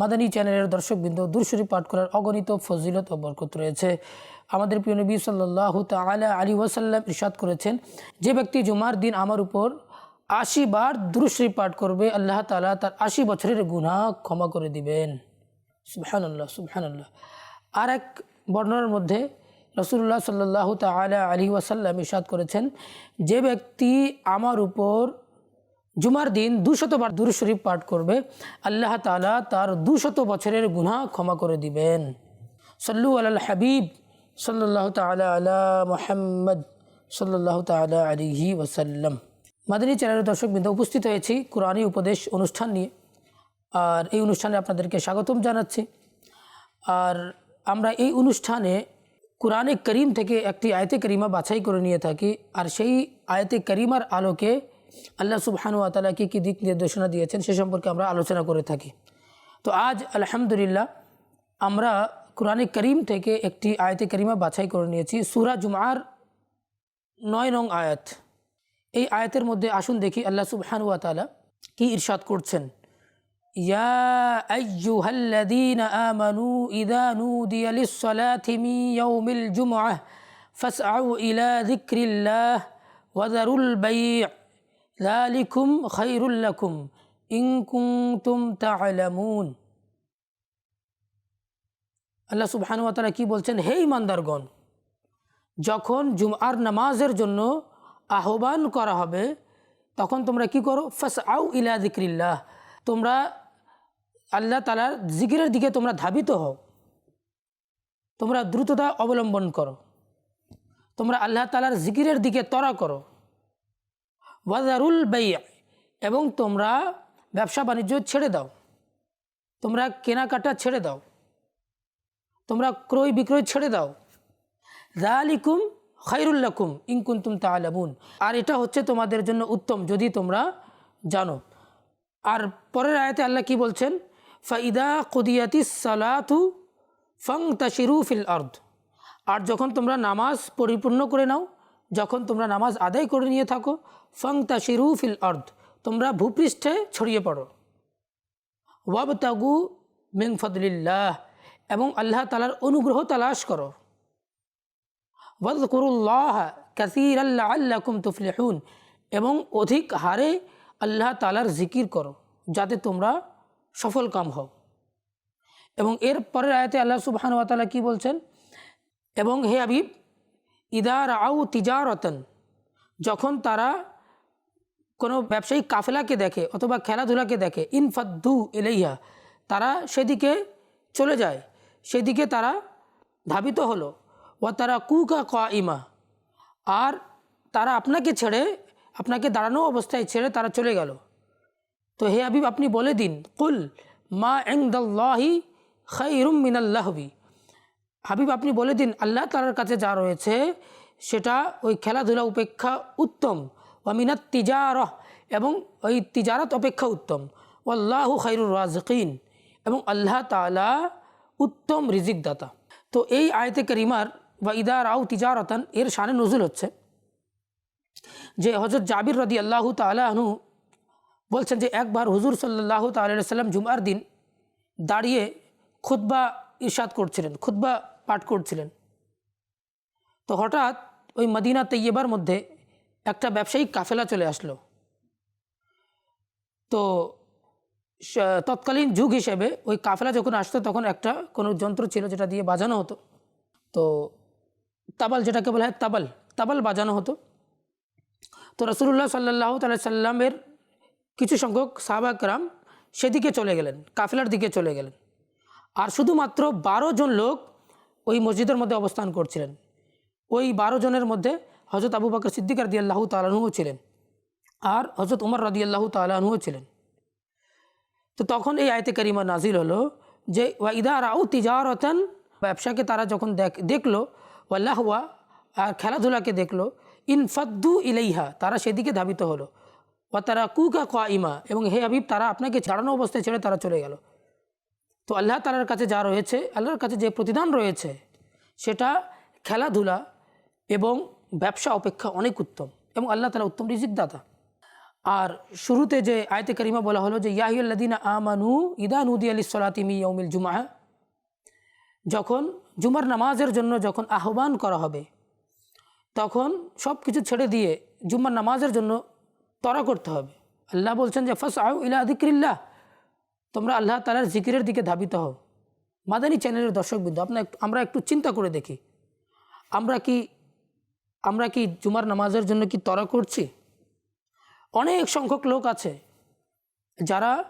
মাদানী চ্যানেলের দর্শকবৃন্দ দুরশরী পাঠ করার অগণিত ফজিলত ও বরকত রয়েছে। আমাদের প্রিয় নবী সাল্লাহ তালা আলী ওয়াসাল্লাম ইরশাদ করেছেন, যে ব্যক্তি জুমার দিন আমার উপর আশি বার দুরুশরী পাঠ করবে, আল্লাহ তালা তার আশি বছরের গুনাহ ক্ষমা করে দিবেন। সুবহানাল্লাহ সুবহানাল্লাহ। আর এক বর্ণনার মধ্যে রসুল্লাহ সাল্লাহ তালা আলী ওয়াসাল্লাম ইরশাদ করেছেন, যে ব্যক্তি আমার উপর জুমার দিন দুশতবার দুরু শরীফ পাঠ করবে, আল্লাহ তালা তার দুশত বছরের গুনাহ ক্ষমা করে দিবেন। সল্লু আল হাবিব সাল্লাহ তালা আলা মোহাম্মদ সাল্লাহ তালা আলিহি ওসাল্লাম মাদানী চ্যানেলের দর্শকবৃন্দ, উপস্থিত হয়েছি কোরআনী উপদেশ অনুষ্ঠান নিয়ে। আর এই অনুষ্ঠানে আপনাদেরকে স্বাগতম জানাচ্ছি। আর আমরা এই অনুষ্ঠানে কোরআনে করিম থেকে একটি আয়তে করিমা বাছাই করে নিয়ে থাকি। আর সেই আয়তে করিমার আলোকে আল্লাহ সুবহানু আতালা কী কী দিক নির্দেশনা দিয়েছেন সে সম্পর্কে আমরা আলোচনা করে থাকি তো আজ আলহামদুলিল্লাহ আমরা কোরআনে করিম থেকে একটি আয়তে করিমা বাছাই করে নিয়েছি সুরা জুমার নয় নং আয়াত এই আয়াতের মধ্যে আসুন দেখি আল্লাহ সুবহানু আতালা কি ইরশাদ করছেন يا أيها الذين آمنوا إذا نودي للصلاة من يوم الجمعة فاسعوا إلى ذكر الله وذروا البيع ذلكم خير لكم إن كنتم تعلمون আল্লাহ সুবহানু ওয়া তাআলা কি বলছেন হে ইমানদারগণ যখন জুমআর নামাজের জন্য আহ্বান করা হবে তখন তোমরা কি করো ফাস আউ ইলা জিক্রিল্লাহ তোমরা আল্লাহ তালার জিকিরের দিকে তোমরা ধাবিত হও তোমরা দ্রুততা অবলম্বন করো তোমরা আল্লাহ তালার জিকিরের দিকে তরা করো ওয়াজারুল বাইয়া এবং তোমরা ব্যবসা বাণিজ্য ছেড়ে দাও। তোমরা কেনাকাটা ছেড়ে দাও। তোমরা ক্রয় বিক্রয় ছেড়ে দাও। জালিকুম খৈরুল্লাকুম ইনকুন্তুম তালাবুন আর এটা হচ্ছে তোমাদের জন্য উত্তম, যদি তোমরা জানো। আর পরের আয়াতে আল্লাহ কি বলছেন? ফাইদা কুদিয়াতি সালাতু ফং তাশিরু ফিল আর্দ। আর যখন তোমরা নামাজ পরিপূর্ণ করে নাও যখন তোমরা নামাজ আদায় করে নিয়ে থাকো ফং তাশিরু ফিল আর্দ, তোমরা ভূপৃষ্ঠে ছড়িয়ে পড়ো। ওয়াব তাগু মিং ফদলিল্লাহ, এবং আল্লাহ তালার অনুগ্রহ তালাশ করো। ওয়াদকুরুল্লাহ কাসির আল্লাহ আল্লাকুম তুফলিহুন, এবং অধিক হারে আল্লাহ তালার জিকির করো, যাতে তোমরা সফল কাম হও। এবং এর পরের আয়াতে আল্লাহ সুবহান ওয়াতালা কি বলছেন? এবং হে আবিব ইদার আউ তিজারতন, যখন তারা কোনো ব্যবসায়িক কাফেলাকে দেখে অথবা খেলাধুলাকে দেখে ইনফাদ্দু এলাইহা তারা সেদিকে চলে যায়। সেদিকে তারা ধাবিত হলো। ও তারা কুকা ক ইমা আর তারা আপনাকে ছেড়ে, আপনাকে দাঁড়ানো অবস্থায় ছেড়ে তারা চলে গেল। তো হে আবিব আপনি বলে দিন, কুল মা এংদাল্লাহি খাইরুম মিনাল্লাহবি হাবিব, আপনি বলে দিন, আল্লাহ তালার কাছে যা রয়েছে, সেটা ওই খেলাধুলা উপেক্ষা উত্তম। ওয়ামিনাত তিজারহ, এবং ওই তিজারত অপেক্ষা উত্তম। আল্লাহু খাইরুর রাজকিন, এবং আল্লাহ তালা উত্তম রিজিক দাতা তো এই আয়তে করিমার বা ইদার আউ তিজারতান, এর শানে নজুল হচ্ছে যে হজরত জাবির রদি আল্লাহ তালাহনু বলছেন যে, একবার হুজুর সাল্লাহ তাল্লাম জুমার দিন দাঁড়িয়ে খুদ্া ইরশাদ করছিলেন। খুদ্া পাঠ করছিলেন। তো হঠাৎ ওই মদিনা তৈয়বার মধ্যে একটা ব্যবসায়িক কাফেলা চলে আসলো। তো তৎকালীন যুগ হিসেবে ওই কাফেলা যখন আসতো তখন একটা কোনো যন্ত্র ছিল যেটা দিয়ে বাজানো হতো। তো তাবাল যেটাকে বলা হয় তাবাল তাবাল বাজানো হতো। তো রসুল্লাহ সাল্লাহ তাল্লাহ সাল্লামের কিছু সংখ্যক সাহাবাকরাম সেদিকে চলে গেলেন, কাফেলার দিকে চলে গেলেন। আর শুধুমাত্র বারো জন লোক ওই মসজিদের মধ্যে অবস্থান করছিলেন। ওই বারো জনের মধ্যে হজরত আবু বাকর সিদ্দিক রদি আল্লাহ ছিলেন আর হজরত উমর রদি আল্লাহ ছিলেন। তো তখন এই আয়তে করিমা নাজিল হলো যে, ওয়া ওয়াইদা রাউ তিজারতন ব্যবসাকে তারা যখন দেখ, দেখল ওয়াল্লাহওয়া আর খেলাধুলাকে দেখল ইনফাদ্দু ইলাইহা তারা সেদিকে ধাবিত হলো। ও তারা কুকা কা ইমা এবং হে হাবিব, তারা আপনাকে ছাড়ানো অবস্থায় ছেড়ে তারা চলে গেল। তো আল্লাহ তালার কাছে যা রয়েছে, আল্লাহর কাছে যে প্রতিদান রয়েছে, সেটা খেলাধুলা এবং ব্যবসা অপেক্ষা অনেক উত্তম এবং আল্লাহ তালা উত্তম রিজিকদাতা। আর শুরুতে যে আয়তে করিমা বলা হলো যে ইয়াহিউল্লাদিনা আমানু ইদা নুদি আলি সলাতিমি ইয়মিল জুমাহ যখন জুমার নামাজের জন্য যখন আহ্বান করা হবে, তখন সব কিছু ছেড়ে দিয়ে জুম্মার নামাজের জন্য তরা করতে হবে। আল্লাহ বলছেন যে ফাস আউ ইলা আদিক্রিল্লাহ তোমরা আল্লাহ তালার জিকিরের দিকে ধাবিত হও। মাদানী চ্যানেলের দর্শকবৃন্দ, আপনার আমরা একটু চিন্তা করে দেখি। আমরা কি আমরা কি জুমার নামাজের জন্য কি তরা করছি? অনেক সংখ্যক লোক আছে যারা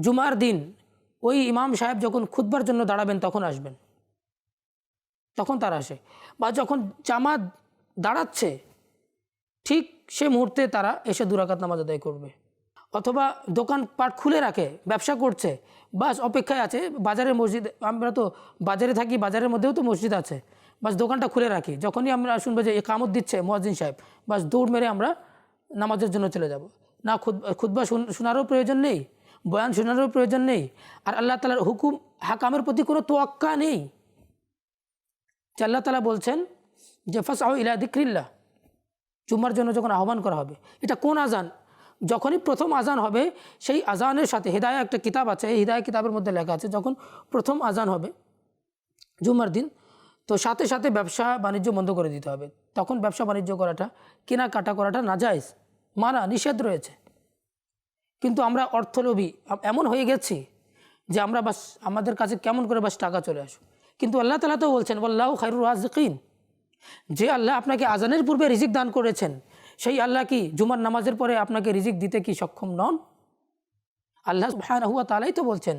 জুমার দিন ওই ইমাম সাহেব যখন খুদবার জন্য দাঁড়াবেন তখন আসবেন। তখন তারা আসে। বা যখন জামাত দাঁড়াচ্ছে, ঠিক সে মুহূর্তে তারা এসে দুরাকাত নামাজ আদায় করবে। অথবা দোকান পাট খুলে রাখে, ব্যবসা করছে, বাস অপেক্ষায় আছে, বাজারের মসজিদ, আমরা তো বাজারে থাকি, বাজারের মধ্যেও তো মসজিদ আছে, বাস দোকানটা খুলে রাখি, যখনই আমরা শুনব যে একামত দিচ্ছে মহাজিন সাহেব, বাস দৌড় মেরে আমরা নামাজের জন্য চলে যাব। না, খুদ খুদ্া শোনারও প্রয়োজন নেই, বয়ান শোনারও প্রয়োজন নেই, আর আল্লাহ তালার হুকুম, হাকামের প্রতি কোনো তোয়াক্কা নেই। যে আল্লাহ তালা বলছেন যে ফাস ইলা দিক্রিল্লা জুম্মার জন্য যখন আহ্বান করা হবে, এটা কোন আজান যখনই প্রথম আজান হবে, সেই আজানের সাথে হৃদায় একটা কিতাব আছে, এই হৃদায় কিতাবের মধ্যে লেখা আছে, যখন প্রথম আজান হবে জুমার দিন, তো সাথে সাথে ব্যবসা বাণিজ্য বন্ধ করে দিতে হবে। তখন ব্যবসা বাণিজ্য করাটা, কেনাকাটা করাটা নাজায়জ, মানা, নিষেধ রয়েছে। কিন্তু আমরা অর্থলোভী এমন হয়ে গেছি যে আমরা বাস, আমাদের কাছে কেমন করে বাস টাকা চলে আসুক। কিন্তু আল্লাহ তালা তো বলছেন বল্লাহ খাইরুর রাজিকিন যে আল্লাহ আপনাকে আজানের পূর্বে রিজিক দান করেছেন সেই আল্লাহ কি জুমার নামাজের পরে আপনাকে রিজিক দিতে কি সক্ষম নন? আল্লাহ হ্যাঁ হুয়া তালাই তো বলছেন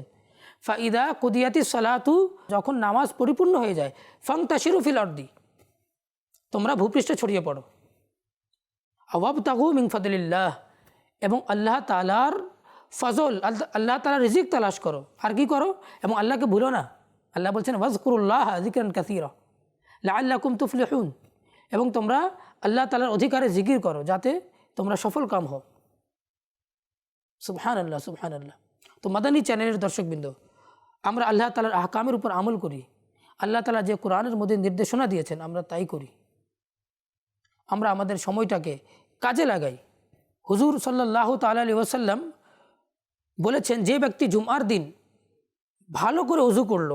ফাইদা কুদিয়াতি সালাতু যখন নামাজ পরিপূর্ণ হয়ে যায় ফং তাসিরু ফিল অর্দি তোমরা ভূপৃষ্ঠে ছড়িয়ে পড়ো। আওয়াব তাহু মিং ফদলিল্লাহ এবং আল্লাহ তালার ফজল, আল্লাহ আল্লাহ তালার রিজিক তালাশ করো। আর কি করো? এবং আল্লাহকে ভুলো না। আল্লাহ বলছেন, ওয়াজকুরুল্লাহ জিকরান কাসিরা লাআল্লাকুম তুফলিহুন। এবং তোমরা আল্লাহ তালার অধিকারে জিকির করো যাতে তোমরা সফল কাম হও। সুবহান আল্লাহ সুবহান আল্লাহ তো মাদানী চ্যানেলের দর্শকবৃন্দ, আমরা আল্লাহ তালার আহকামের উপর আমল করি। আল্লাহ তালা যে কোরআনের মধ্যে নির্দেশনা দিয়েছেন, আমরা তাই করি। আমরা আমাদের সময়টাকে কাজে লাগাই। হুজুর সাল্লাহ তাল ওসাল্লাম বলেছেন, যে ব্যক্তি জুমার দিন ভালো করে উজু করল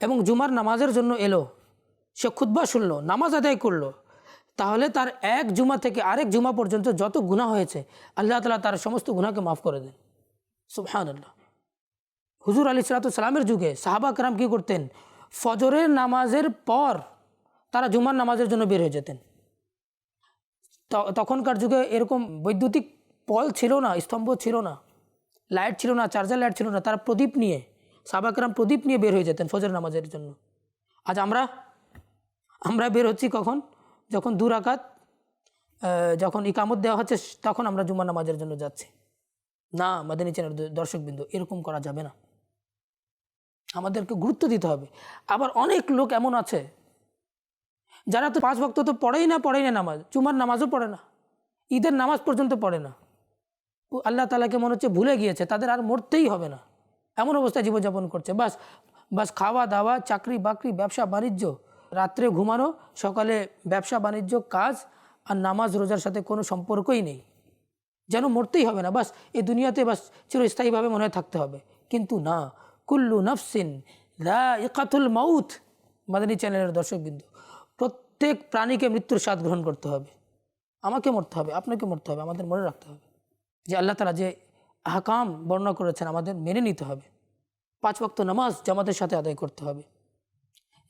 এবং জুমার নামাজের জন্য এলো, সে খুদ্া শুনলো, নামাজ আদায় করল তাহলে তার এক জুমা থেকে আরেক জুমা পর্যন্ত যত গুণা হয়েছে, আল্লাহ তালা তার সমস্ত গুণাকে মাফ করে দেন। সুবহান আল্লাহ হুজুর আলী সালামের যুগে সাহাবা কারাম কী করতেন? ফজরের নামাজের পর তারা জুমার নামাজের জন্য বের হয়ে যেতেন। তখনকার যুগে এরকম বৈদ্যুতিক পল ছিল না, স্তম্ভ ছিল না, লাইট ছিল না, চার্জার লাইট ছিল না, তারা প্রদীপ নিয়ে সাবাকরাম প্রদীপ নিয়ে বের হয়ে যেতেন ফজর নামাজের জন্য। আজ আমরা আমরা বের হচ্ছি কখন? যখন দূর আকাত যখন ইকামত দেওয়া হচ্ছে, তখন আমরা জুম্মা নামাজের জন্য যাচ্ছি। না, মাদানী চ্যানেল দর্শকবৃন্দ, এরকম করা যাবে না। আমাদেরকে গুরুত্ব দিতে হবে। আবার অনেক লোক এমন আছে, যারা তো পাঁচ ভক্ত তো পড়েই না পড়েই না নামাজ। জুমার নামাজও পড়ে না। ঈদের নামাজ পর্যন্ত পড়ে না। আল্লাহ তালাকে মনে হচ্ছে ভুলে গিয়েছে, তাদের আর মরতেই হবে না। এমন অবস্থায় জীবনযাপন করছে। বাস বাস খাওয়া দাওয়া চাকরি বাকরি ব্যবসা বাণিজ্য রাত্রে ঘুমানো, সকালে ব্যবসা, বাণিজ্য, কাজ আর নামাজ, রোজার সাথে কোনো সম্পর্কই নেই। যেন মরতেই হবে না, বাস এই দুনিয়াতে বাস চিরস্থায়ীভাবে মনে হয় থাকতে হবে। কিন্তু না, কুল্লু নফসিন দা ইকাতুল মাউথ মাদানী চ্যানেলের দর্শকবৃন্দ, প্রত্যেক প্রাণীকে মৃত্যুর স্বাদ গ্রহণ করতে হবে। আমাকে মরতে হবে, আপনাকে মরতে হবে, আমাদের মনে রাখতে হবে যে আল্লাহ তালা যে আহকাম বর্ণনা করেছেন, আমাদের মেনে নিতে হবে। পাঁচ ওয়াক্ত নামাজ জামাতের সাথে আদায় করতে হবে।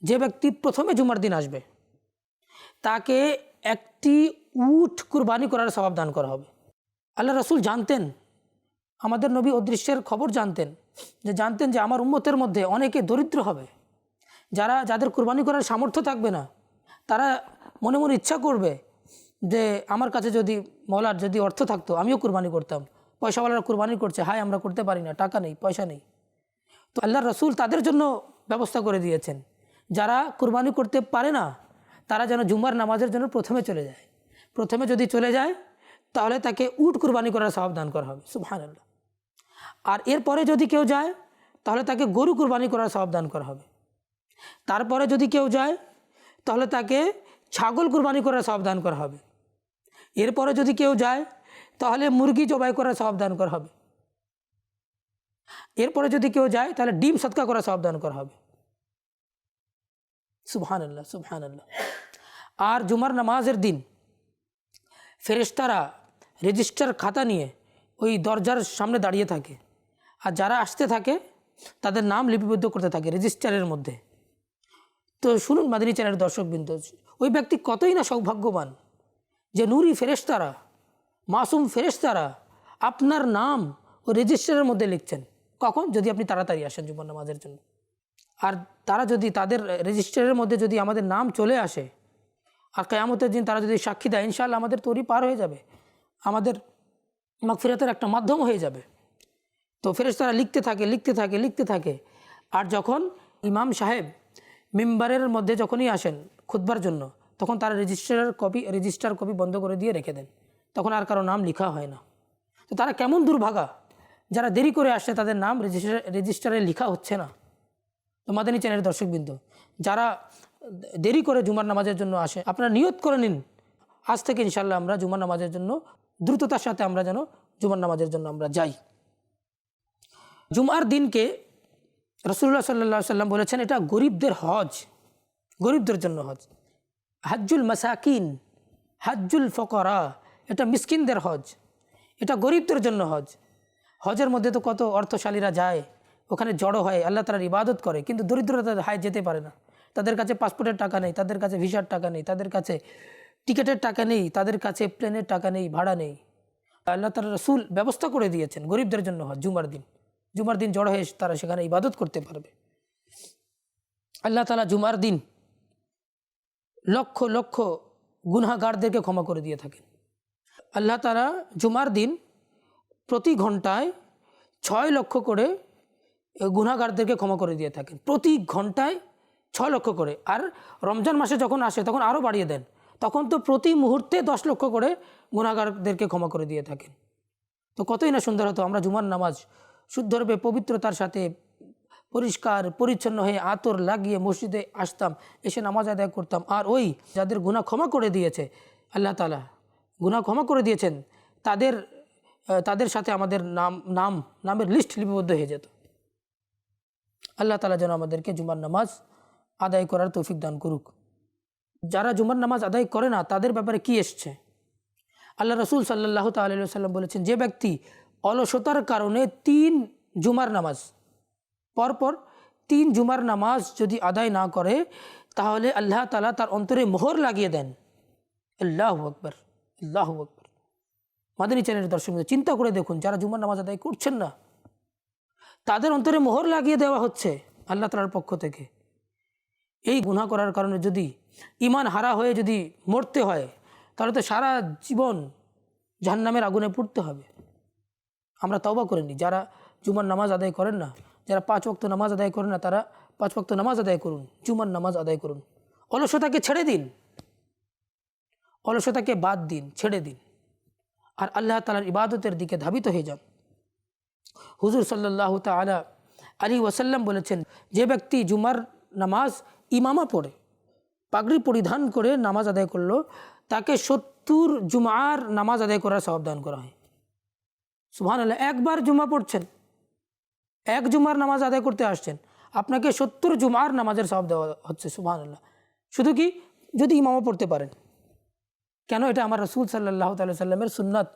যে ব্যক্তি প্রথমে জুমার দিন আসবে, তাকে একটি উঠ কুরবানি করার স্বভাব দান করা হবে। আল্লাহ রসুল জানতেন, আমাদের নবী অদৃশ্যের খবর জানতেন, যে জানতেন যে আমার উম্মতের মধ্যে অনেকে দরিদ্র হবে। যারা, যাদের কুরবানি করার সামর্থ্য থাকবে না, তারা মনে মনে ইচ্ছা করবে যে আমার কাছে যদি মৌলার যদি অর্থ থাকতো, আমিও কুরবানি করতাম। পয়সাওয়ালারা কুরবানি করছে হাই আমরা করতে পারি না, টাকা নেই, পয়সা নেই। তো আল্লাহ রসুল তাদের জন্য ব্যবস্থা করে দিয়েছেন। যারা কুরবানি করতে পারে না, তারা যেন জুম্মার নামাজের জন্য প্রথমে চলে যায়। প্রথমে যদি চলে যায়, তাহলে তাকে উট কুরবানি করার স্বভাব দান করা হবে। সুবহানাল্লাহ। আর এরপরে যদি কেউ যায়, তাহলে তাকে গরু কুরবানি করার স্বভাব দান করা হবে। তারপরে যদি কেউ যায়, তাহলে তাকে ছাগল কুরবানি করার স্বভাব দান করা হবে। এরপরে যদি কেউ যায়, তাহলে মুরগি জবাই করার স্বভাব দান করা হবে। এরপরে যদি কেউ যায়, তাহলে ডিম সৎকা করার স্বভাব দান করা হবে। সুবহান আল্লাহ সুবহান আল্লাহ আর জুমার নামাজের দিন ফেরেশতারা রেজিস্টার খাতা নিয়ে ওই দরজার সামনে দাঁড়িয়ে থাকে। আর যারা আসতে থাকে, তাদের নাম লিপিবদ্ধ করতে থাকে রেজিস্টারের মধ্যে। তো শুনুন মাদিনী চ্যানেলের দর্শকবৃন্দ, ওই ব্যক্তি কতই না সৌভাগ্যবান যে নুরি ফেরেশতারা, মাসুম ফেরেশতারা আপনার নাম ও রেজিস্টারের মধ্যে লিখছেন। কখন? যদি আপনি তাড়াতাড়ি আসেন জুমার নামাজের জন্য। আর তারা যদি তাদের রেজিস্টারের মধ্যে যদি আমাদের নাম চলে আসে, আর কেয়ামতের দিন তারা যদি সাক্ষী দেয়, ইনশাআল্লাহ আমাদের তৈরি পার হয়ে যাবে। আমাদের মাগফিরাতের একটা মাধ্যম হয়ে যাবে। তো ফেরেশতারা লিখতে থাকে লিখতে থাকে লিখতে থাকে। আর যখন ইমাম সাহেব মেম্বারের মধ্যে যখনই আসেন খুতবার জন্য, তখন তারা রেজিস্টারের কপি, রেজিস্টার কপি বন্ধ করে দিয়ে রেখে দেন। তখন আর কারও নাম লেখা হয় না। তো তারা কেমন দুর্ভাগা? যারা দেরি করে আসছে তাদের নাম রেজিস্টার, রেজিস্টারে লেখা হচ্ছে না। তো মাদানী চ্যানেলের দর্শকবৃন্দ, যারা দেরি করে জুমার নামাজের জন্য আসে, আপনারা নিয়ত করে নিন। আজ থেকে ইনশাল্লাহ আমরা জুমার নামাজের জন্য, দ্রুততার সাথে আমরা যেন জুমার নামাজের জন্য আমরা যাই। জুমার দিনকে রসুল্লাহ সাল্লা সাল্লাম বলেছেন, এটা গরিবদের হজ, গরিবদের জন্য হজ। হাজ্জুল মাসাকিন, হাজ্জুল ফকরা, এটা মিসকিনদের হজ, এটা গরিবদের জন্য হজ। হজের মধ্যে তো কত অর্থশালীরা যায়। ওখানে জড়ো হয়, আল্লাহ তালার ইবাদত করে, কিন্তু দরিদ্রতা হায় যেতে পারে না। তাদের কাছে পাসপোর্টের টাকা নেই, তাদের কাছে ভিসার টাকা নেই, তাদের কাছে টিকিটের টাকা নেই, তাদের কাছে প্লেনের টাকা নেই, ভাড়া নেই। আল্লাহ তালা রসুল ব্যবস্থা করে দিয়েছেন গরিবদের জন্য, হয় জুমার দিন। জুমার দিন জড়ো হয়ে তারা সেখানে ইবাদত করতে পারবে। আল্লাহ তালা জুমার দিন লক্ষ লক্ষ গুনাগারদেরকে ক্ষমা করে দিয়ে থাকেন। আল্লাহ তালা জুমার দিন প্রতি ঘন্টায় ছয় লক্ষ করে গুনাগারদেরকে ক্ষমা করে দিয়ে থাকেন। প্রতি ঘন্টায় ছয় লক্ষ করে। আর রমজান মাসে যখন আসে, তখন আরও বাড়িয়ে দেন। তখন তো প্রতি মুহূর্তে দশ লক্ষ করে গুনাগারদেরকে ক্ষমা করে দিয়ে থাকেন। তো কতই না সুন্দর হতো, আমরা জুমার নামাজ শুদ্ধরূপে, পবিত্রতার সাথে পরিষ্কার, পরিচ্ছন্ন হয়ে আতর লাগিয়ে মসজিদে আসতাম, এসে নামাজ আদায় করতাম। আর ওই যাদের গুনাহ ক্ষমা করে দিয়েছে, আল্লাহ তালা গুনাহ ক্ষমা করে দিয়েছেন, তাদের তাদের সাথে আমাদের নাম নাম, নামের লিস্ট লিপিবদ্ধ হয়ে যেত। আল্লাহ তালা যেন আমাদেরকে জুমার নামাজ আদায় করার তৌফিক দান করুক। যারা জুমার নামাজ আদায় করে না, তাদের ব্যাপারে কি এসছে? আল্লাহ রসুল সাল্লাহ তাল্লাম বলেছেন, যে ব্যক্তি অলসতার কারণে তিন জুমার নামাজ, পরপর তিন জুমার নামাজ যদি আদায় না করে, তাহলে আল্লাহ তালা তার অন্তরে মোহর লাগিয়ে দেন। আল্লাহ আকবর আল্লাহ আকবর। মাদানী চ্যানেলের দর্শক চিন্তা করে দেখুন, যারা জুমার নামাজ আদায় করছেন না তাদের অন্তরে মোহর লাগিয়ে দেওয়া হচ্ছে আল্লাহ তালার পক্ষ থেকে। এই গুনাহ করার কারণে যদি ইমান হারা হয়ে যদি মরতে হয়, তাহলে তো সারা জীবন জাহান্নামের আগুনে পুড়তে হবে। আমরা তওবা করে নিই। যারা জুমার নামাজ আদায় করেন না, যারা পাঁচ ওয়াক্ত নামাজ আদায় করেন না, তারা পাঁচ ওয়াক্ত নামাজ আদায় করুন, জুমার নামাজ আদায় করুন। অলসতাকে ছেড়ে দিন। অলসতাকে বাদ দিন, ছেড়ে দিন। আর আল্লাহ তালার ইবাদতের দিকে ধাবিত হয়ে যান। হুজুর সাল্লাহ তালা আলী ওয়াসাল্লাম বলেছেন, যে ব্যক্তি জুমার নামাজ ইমামা পড়ে, পাগড়ি পরিধান করে নামাজ আদায় করল, তাকে সত্তর জুমার নামাজ আদায় করার স্বভাব দান করা হয়। সুহান আল্লাহ একবার জুমা পড়ছেন, এক জুমার নামাজ আদায় করতে আসছেন, আপনাকে সত্তর জুমার নামাজের স্বভাব দেওয়া হচ্ছে সুহান আল্লাহ শুধু কি? যদি ইমামা পড়তে পারেন। কেন? এটা আমার রসুল সাল্লাহ তাল্লাহ সাল্লামের সুন্নাত।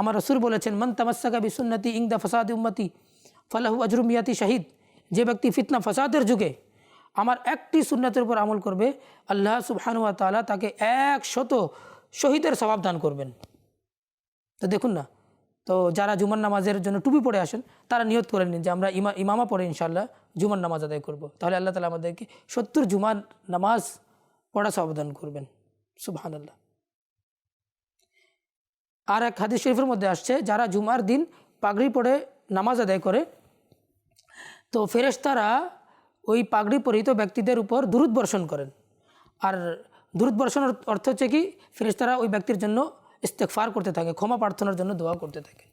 আমার রসুর বলেছেন, মন তামাসাকা বি সুন্নতি ইংদা ফসাদ উম্মতি, ফালাহু আজরুমিয়াতি শাহিদ। যে ব্যক্তি ফিতনা ফসাদের যুগে আমার একটি সুন্নাতের উপর আমল করবে, আল্লাহ সুবহানুয়া তালা তাকে এক শত শহীদের স্বভাব দান করবেন। তো দেখুন না, তো যারা জুমার নামাজের জন্য টুপি পরে আসেন, তারা নিয়ত করে নিন যে আমরা ইমা, ইমামা পড়ে ইনশাল্লাহ জুমার নামাজ আদায় করব। তাহলে আল্লাহ তালা আমাদেরকে সত্তর জুমার নামাজ পড়া সাবধান করবেন। সুবহান আল্লাহ আর এক হাদিস শরীফের মধ্যে আসছে, যারা জুমার দিন পাগড়ি পরে নামাজ আদায় করে, তো ফেরেশতারা ওই পাগড়ি পরিহিত ব্যক্তিদের উপর দুরুদ বর্ষণ করেন। আর দুরুদ বর্ষণের অর্থ হচ্ছে কি, ফেরেশতারা ওই ব্যক্তির জন্য ইস্তেকফার করতে থাকে, ক্ষমা প্রার্থনার জন্য দোয়া করতে থাকে।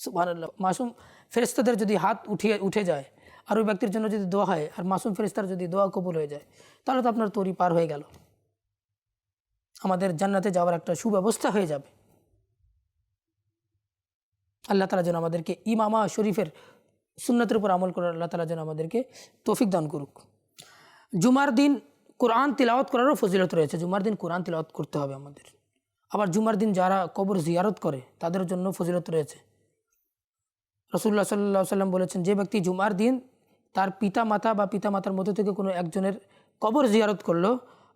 সুবহানাল্লাহ। মাসুম ফেরেশতাদের যদি হাত উঠিয়ে, উঠে যায়, আর ওই ব্যক্তির জন্য যদি দোয়া হয়, আর মাসুম ফেরেশতার যদি দোয়া কবুল হয়ে যায়, তাহলে তো আপনার তরি পার হয়ে গেল। আমাদের জান্নাতে যাওয়ার একটা সুব্যবস্থা হয়ে যাবে। আল্লাহ তালা যেন আমাদেরকে ইমামা শরীফের সুন্নতের উপর আমল করার আল্লাহ তালা যেন আমাদেরকে তৌফিক দান করুক। জুমার দিন কোরআন তিলাওয়াত করারও ফজিলত রয়েছে। জুমার দিন কোরআন তিলাওয়াত করতে হবে আমাদের। আবার জুমার দিন যারা কবর জিয়ারত করে, তাদের জন্য ফজিলত রয়েছে। রসুল্লাহ সাল্লাহ সাল্লাম বলেছেন, যে ব্যক্তি জুমার দিন তার পিতা মাতা বা পিতা মাতার মধ্যে থেকে কোনো একজনের কবর জিয়ারত করল,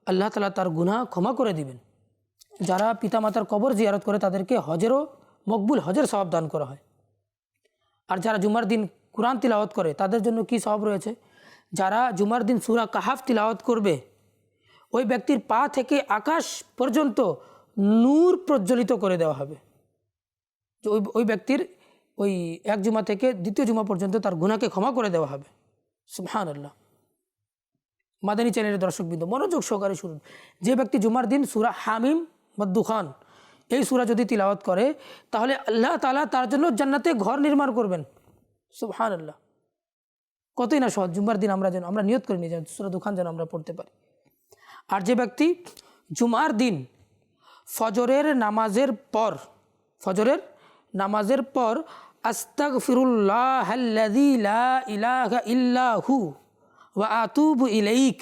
আল্লাহ তালা তার গুনাহ ক্ষমা করে দিবেন। যারা পিতা মাতার কবর জিয়ারত করে, তাদেরকে হজেরও মকবুল হজের স্বভাব দান করা হয়। আর যারা জুমার দিন কোরআন তিলাওয়াত করে, তাদের জন্য কি স্বভাব রয়েছে? যারা জুমার দিন সুরা কাহাফ তিলাওয়াত করবে, ওই ব্যক্তির পা থেকে আকাশ পর্যন্ত নূর প্রজ্বলিত করে দেওয়া হবে। ওই ওই ব্যক্তির ওই এক জুমা থেকে দ্বিতীয় জুমা পর্যন্ত তার গুণাকে ক্ষমা করে দেওয়া হবে। সুবহান আল্লাহ মাদানী চ্যানেলের দর্শকবৃন্দ, মনোযোগ সহকারে শুনুন। যে ব্যক্তি জুমার দিন সুরা হামিম মদ্দুখান এই সুরা যদি তিলাওয়াত করে, তাহলে আল্লাহ তালা তার জন্য জান্নাতে ঘর নির্মাণ করবেন। সুবহান আল্লাহ কতই না সহজ জুমার দিন আমরা যেন, আমরা নিয়ত করে নিয়ে যেন সুরা দুখান যেন আমরা পড়তে পারি। আর যে ব্যক্তি জুমার দিন ফজরের নামাজের পর, ফজরের নামাজের পর আস্তাক ফিরুল্লাহ ইলাহা ইল্লাহু ওয়া আতুবু ইলাইক,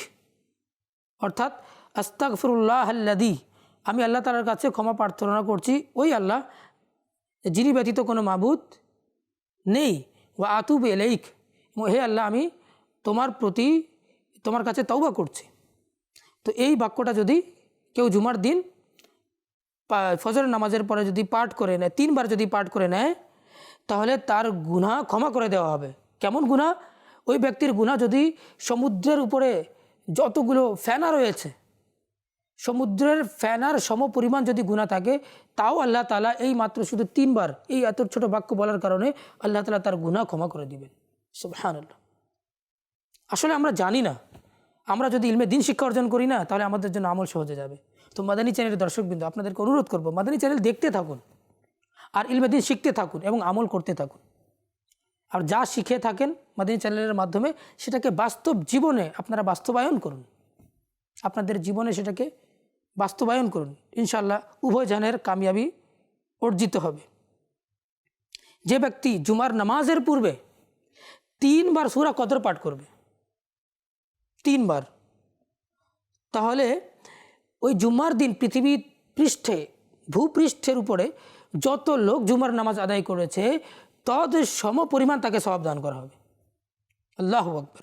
অর্থাৎ আস্তাক ফিরুল্লাহ আল্লাদি আমি আল্লাহ তালার কাছে ক্ষমা প্রার্থনা করছি। ওই আল্লাহ, যিনি ব্যতীত কোনো মাবুদ নেই। ওয়া আতুব এলাইক হে আল্লাহ, আমি তোমার প্রতি, তোমার কাছে তওবা করছি। তো এই বাক্যটা যদি কেউ জুমার দিন ফজর নামাজের পরে যদি পাঠ করে নেয়, তিনবার যদি পাঠ করে নেয়, তাহলে তার গুনাহ ক্ষমা করে দেওয়া হবে। কেমন গুনাহ? ওই ব্যক্তির গুনাহ যদি সমুদ্রের উপরে যতগুলো ফেনা রয়েছে সমুদ্রের ফ্যানার সম পরিমাণ যদি গুণা থাকে, তাও আল্লাহ তালা এই মাত্র শুধু তিনবার এই এত ছোট বাক্য বলার কারণে আল্লাহ তালা তার গুনাহ ক্ষমা করে দিবেন। আল্লাহ আসলে আমরা জানি না, আমরা যদি ইলমে দিন শিক্ষা অর্জন করি না, তাহলে আমাদের জন্য আমল সহজে যাবে। তো মাদানী চ্যানেলের দর্শকবৃন্দ আপনাদেরকে অনুরোধ করব, মাদানী চ্যানেল দেখতে থাকুন আর ইলমে দিন শিখতে থাকুন এবং আমল করতে থাকুন। আর যা শিখে থাকেন মাদানী চ্যানেলের মাধ্যমে, সেটাকে বাস্তব জীবনে আপনারা বাস্তবায়ন করুন। আপনাদের জীবনে সেটাকে বাস্তবায়ন করুন। ইনশাল্লাহ উভয় জনের কামিয়াবি অর্জিত হবে। যে ব্যক্তি জুমার নামাজের পূর্বে তিনবার সুরা কদর পাঠ করবে, তিনবার, তাহলে ওই জুম্মার দিন পৃথিবী পৃষ্ঠে, ভূপৃষ্ঠের উপরে যত লোক জুমার নামাজ আদায় করেছে তদ সম পরিমাণ তাকে সবাব দান করা হবে। আল্লাহ আকবর।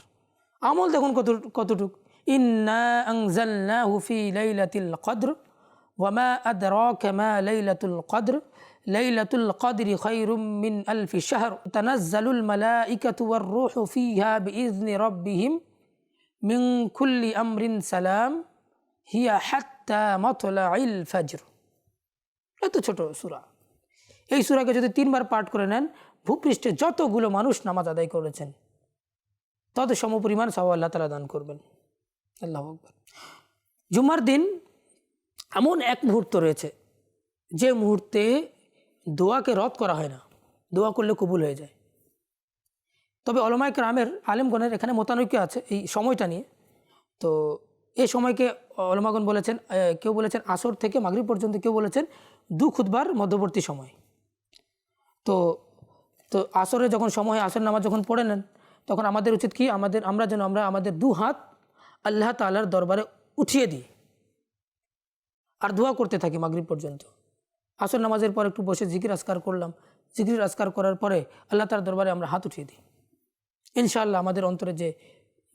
আমল দেখুন কত কতটুক। ইন্না আনজালনাহু ফি লাইলাতিল কদর ওয়ামা আদরাকা মা লাইলাতুল কদর লাইলাতুল কদরি খায়রুম মিন আলফি শাহর তানাজ্জালুল মালাইকাতু ওয়ার রূহু ফিহা বিইذনি রাব্বিহিম মিন কুল্লি আমরিন সালাম হিয়া হাত্তা মাতলাইল ফজর এত ছোট সূরা। এই সূরাকে যদি তিনবার পাঠ করে নেন, ভূপৃষ্ঠে যতগুলো মানুষ নামাজ আদায় করেছেন, তত সমপরিমাণ সব আল্লাহ তালা দান করবেন। আল্লাহ আকবর। জুমার দিন এমন এক মুহূর্ত রয়েছে, যে মুহূর্তে দোয়াকে রদ করা হয় না, দোয়া করলে কবুল হয়ে যায়। তবে অলমায় রামের আলেমগণের এখানে মতানৈক্য আছে এই সময়টা নিয়ে। তো এই সময়কে অলমাগণ বলেছেন কেউ বলেছেন আসর থেকে মাগরিব পর্যন্ত, কেউ বলেছেন দু খুদবার মধ্যবর্তী সময়। তো তো আসরে যখন সময়, আসর নামাজ যখন পড়ে নেন, তখন আমাদের উচিত কি? আমাদের, আমরা যেন, আমরা আমাদের দু হাত আল্লাহ তালার দরবারে উঠিয়ে দিই। আর দোয়া করতে থাকি মাগরিব পর্যন্ত। আসর নামাজের পর একটু বসে জিকির আসকার করলাম। জিকির আসকার করার পরে আল্লাহ তার দরবারে আমরা হাত উঠিয়ে দিই। ইনশাআল্লাহ আমাদের অন্তরে যে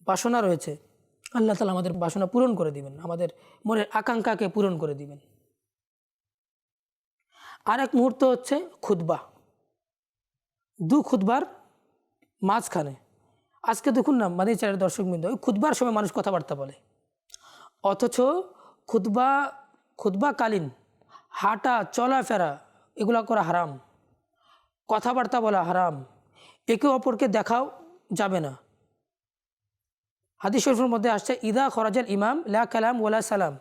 বাসনা রয়েছে, আল্লাহ তালা আমাদের বাসনা পূরণ করে দিবেন। আমাদের মনের আকাঙ্ক্ষাকে পূরণ করে দিবেন। আর এক মুহূর্ত হচ্ছে খুতবা। দু খুতবার মাঝখানে আজকে দেখুন না মাদি চ্যানেলের দর্শকবৃন্দ, ওই খুতবার সময় মানুষ কথাবার্তা বলে। অথচ খুতবা, খুতবাকালীন হাঁটা, চলাফেরা, এগুলো করা হারাম। কথাবার্তা বলা হারাম। একে অপরকে দেখাও যাবে না। হাদিস শরীফের মধ্যে আসছে, ইদা খরাজাল ইমাম, লা কালাম ওয়ালা সালাম।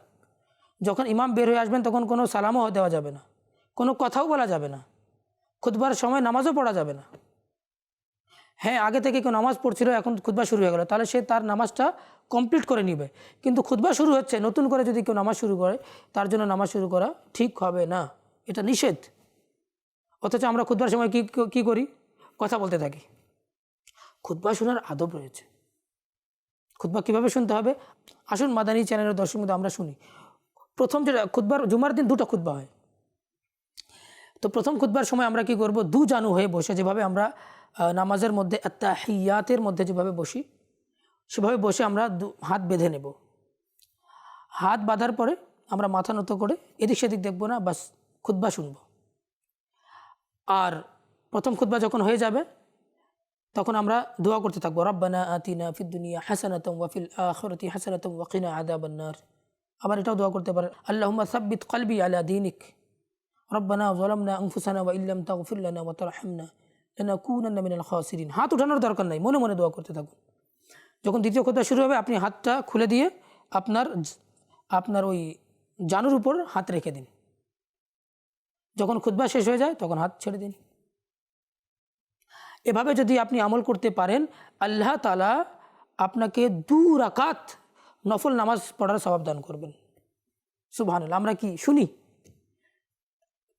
যখন ইমাম বের হয়ে আসবেন, তখন কোনো সালামও দেওয়া যাবে না। কোনো কথাও বলা যাবে না। খুতবার সময় নামাজও পড়া যাবে না। হ্যাঁ আগে থেকে কেউ নামাজ পড়ছিল, এখন খুতবা শুরু হয়ে গেল। তাহলে সে তার নামাজটা কমপ্লিট করে নিবে। কিন্তু খুতবা শুরু হচ্ছে, নতুন করে যদি কেউ নামাজ শুরু করে, তার জন্য নামাজ শুরু করা ঠিক হবে না। এটা নিষেধ। অথচ আমরা খুতবার সময় কী কী করি? কথা বলতে থাকি। খুতবা শোনার আদব রয়েছে। খুতবা কীভাবে শুনতে হবে? আসুন মাদানী চ্যানেলের দর্শক মধ্যে আমরা শুনি। প্রথম যেটা, খুতবার, জুমার দিন দুটো খুতবা হয়। তো প্রথম খুতবার সময় আমরা কি করব? দু জানু হয়ে বসে যেভাবে আমরা নামাজের মধ্যে হিয়াতের মধ্যে যেভাবে বসি, সেভাবে বসে আমরা হাত বেঁধে নেব। হাত বাঁধার পরে আমরা মাথা নত করে এদিক সেদিক দেখব না, বাস খুতবা শুনব। আর প্রথম খুতবা যখন হয়ে যাবে, তখন আমরা দোয়া করতে থাকব, রব্বানা আতিনা ফিদ দুনিয়া হাসানাতম ওয়াফিল আখরতি হাসানাতম ওয়াকিনা আদাবান্নার আবার এটাও দোয়া করতে পারে, আল্লাহুম্মা সাব্বিত কলবি আলা দিনিক। রব্বানা জলামনা আনফুসানা ওয়া ইল্লাম তাগফির লানা ওয়া তারহামনা। মিনাল খাসিরিন হাত উঠানোর দরকার নাই, মনে মনে দোয়া করতে থাকুন। যখন দ্বিতীয় কথা শুরু হবে, আপনি হাতটা খুলে দিয়ে আপনার আপনার ওই জানুর উপর হাত রেখে দিন। যখন খুতবা শেষ হয়ে যায়, তখন হাত ছেড়ে দিন। এভাবে যদি আপনি আমল করতে পারেন, আল্লাহ তালা আপনাকে দু রাকাত নফল নামাজ পড়ার স্বভাব দান করবেন। সুবহান আমরা কি শুনি?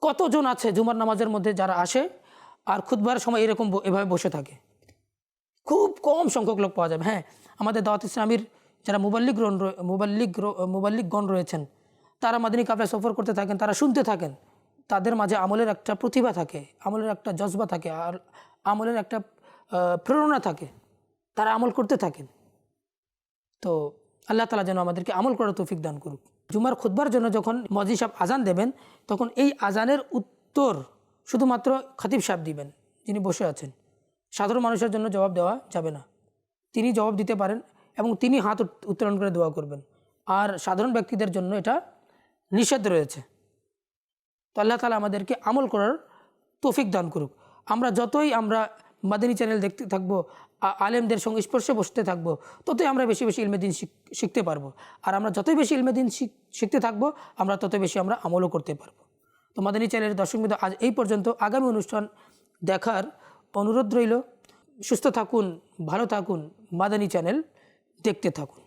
কতজন আছে জুমার নামাজের মধ্যে যারা আসে? আর খুদবার সময় এরকম এভাবে বসে থাকে। খুব কম সংখ্যক লোক পাওয়া যাবে। হ্যাঁ আমাদের দাওয়াত ইসলামীর যারা মুবাল্লিক মুবাল্লিক মুবাল্লিকগণ রয়েছেন, তারা মাদিনী কাপড়ে সফর করতে থাকেন, তারা শুনতে থাকেন। তাদের মাঝে আমলের একটা প্রতিভা থাকে, আমলের একটা জজবা থাকে, আর আমলের একটা প্রেরণা থাকে। তারা আমল করতে থাকেন। তো আল্লাহ তালা যেন আমাদেরকে আমল করার তৌফিক দান করুক। জুমার খুতবার জন্য যখন মজি সাহেব আজান দেবেন, তখন এই আজানের উত্তর শুধুমাত্র খাতিব সাহেব দিবেন, যিনি বসে আছেন। সাধারণ মানুষের জন্য জবাব দেওয়া যাবে না। তিনি জবাব দিতে পারেন এবং তিনি হাত উত- উত্তোলন করে দোয়া করবেন। আর সাধারণ ব্যক্তিদের জন্য এটা নিষেধ রয়েছে। তো আল্লাহ তালা আমাদেরকে আমল করার তৌফিক দান করুক। আমরা যতই আমরা মাদানী চ্যানেল দেখতে থাকব আলেমদের সঙ্গে স্পর্শে বসতে থাকব, ততই আমরা বেশি বেশি ইলমেদিন শিখ- শিখতে পারব। আর আমরা যতই বেশি ইলমেদিন শিখ- শিখতে থাকব, আমরা ততই বেশি আমরা আমলও করতে পারব। তো মাদানী চ্যানেলের দর্শক মিত্র আজ এই পর্যন্ত। আগামী অনুষ্ঠান দেখার অনুরোধ রইল। সুস্থ থাকুন, ভালো থাকুন, মাদানী চ্যানেল দেখতে থাকুন।